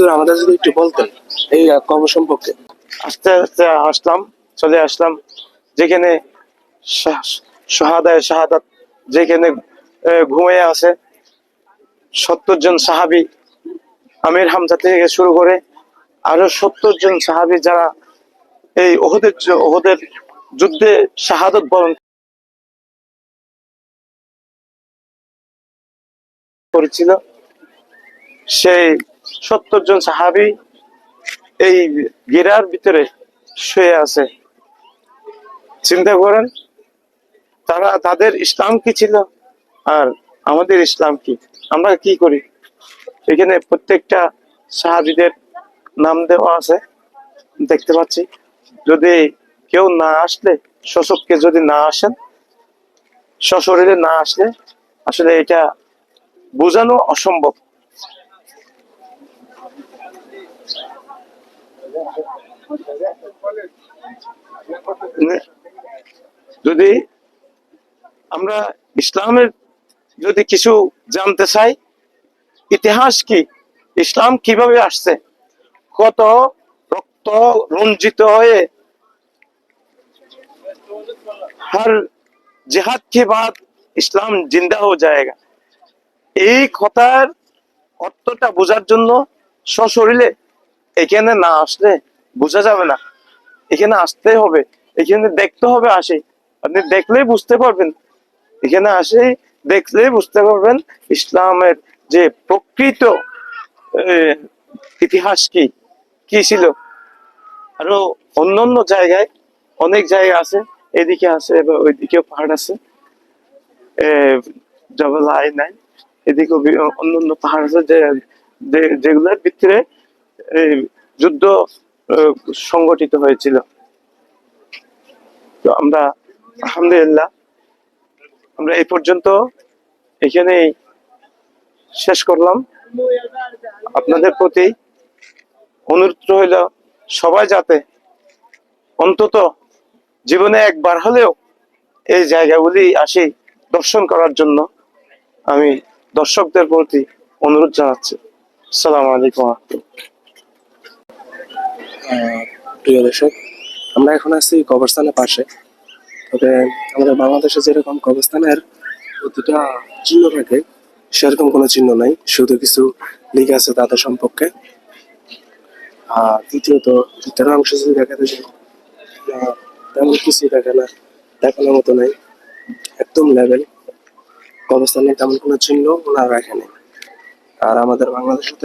হুজুর, আমাদের যদি একটু বলতেন এই কবর সম্পর্কে। আস্তে আস্তে আসলাম, চলে আসলাম। যেখানে শাহাদায় শাহাদাত যেখানে ঘুমিয়ে আছে, সত্তর জন সাহাবি আমির হামজা থেকে শুরু করে আরও সত্তর জন সাহাবি যারা এই ওহদের ওহদের যুদ্ধে শাহাদত বরণ করেছিল, সেই সত্তর জন সাহাবি এই গিরার ভিতরে শুয়ে আছে। চিন্তা করেন, তারা, তাদের ইসলাম কি ছিল? আর আমাদের ইসলাম কি? আমরা কি করি? এখানে প্রত্যেকটা সাহাবিদের নাম দেওয়া আছে, দেখতে পাচ্ছি। যদি কেউ না আসলে শোষককে যদি না আসেন সশরীরে না আসলে আসলে এটা বোঝানো অসম্ভব। যদি আমরা ইসলামের যদি কিছু জানতে চাই, ইতিহাস কি? ইসলাম কীভাবে আসছে? কত রক্ত রঞ্জিত হয়ে হার জেহাদ কে বাদ ইসলাম জিন্দা হয়ে যায়গা? এই কথার অর্থটা বোঝার জন্য সশরীরে এখানে না আসলে বোঝা যাবে না। এখানে আসতে হবে। এখানে দেখতে হবে আসে। আপনি দেখলেই বুঝতে পারবেন। এখানে আসে, দেখলেই বুঝতে পারবেন ইসলামের যে প্রকৃত ইতিহাস কি? কি ছিল? আরও অন্য অন্য জায়গায়, অনেক জায়গা আছে। এদিকে আছে, এবার ওইদিকেও পাহাড় আছে। জবল আই নাই। এদিকেও বি- অন্য অন্য পাহাড় আছে যেগুলোর ভিতরে এই, যুদ্ধ সংগঠিত হয়েছিল। তো আমরা আলহামদুলিল্লাহ আমরা এই পর্যন্ত এখানেই শেষ করলাম। আপনাদের প্রতি অনুরোধ রইল সবাই যাতে অন্তত জীবনে একবার হলেও এই জায়গাগুলি আসি দর্শন করার জন্য আমি দর্শকদের প্রতি অনুরোধ জানাচ্ছি। আসসালামু আলাইকুম। প্রিয় দর্শক, আমরা এখন আছি কবরস্থানের পাশে। তবে আমাদের বাংলাদেশে যেরকম কবরস্থানের প্রতিটা চিহ্ন থাকে, সেরকম কোনো চিহ্ন নাই। শুধু কিছু লিখে আছে তাদের সম্পর্কে। আর দ্বিতীয়ত, ভিতরের অংশ যদি দেখাতে যাই তেমন কিছু দেখে না, দেখানোর মতো নাই। একদম লেভেল কবরস্থানে তেমন কোনো চিহ্ন ওনারা রাখেনি। আর আমাদের বাংলাদেশে তো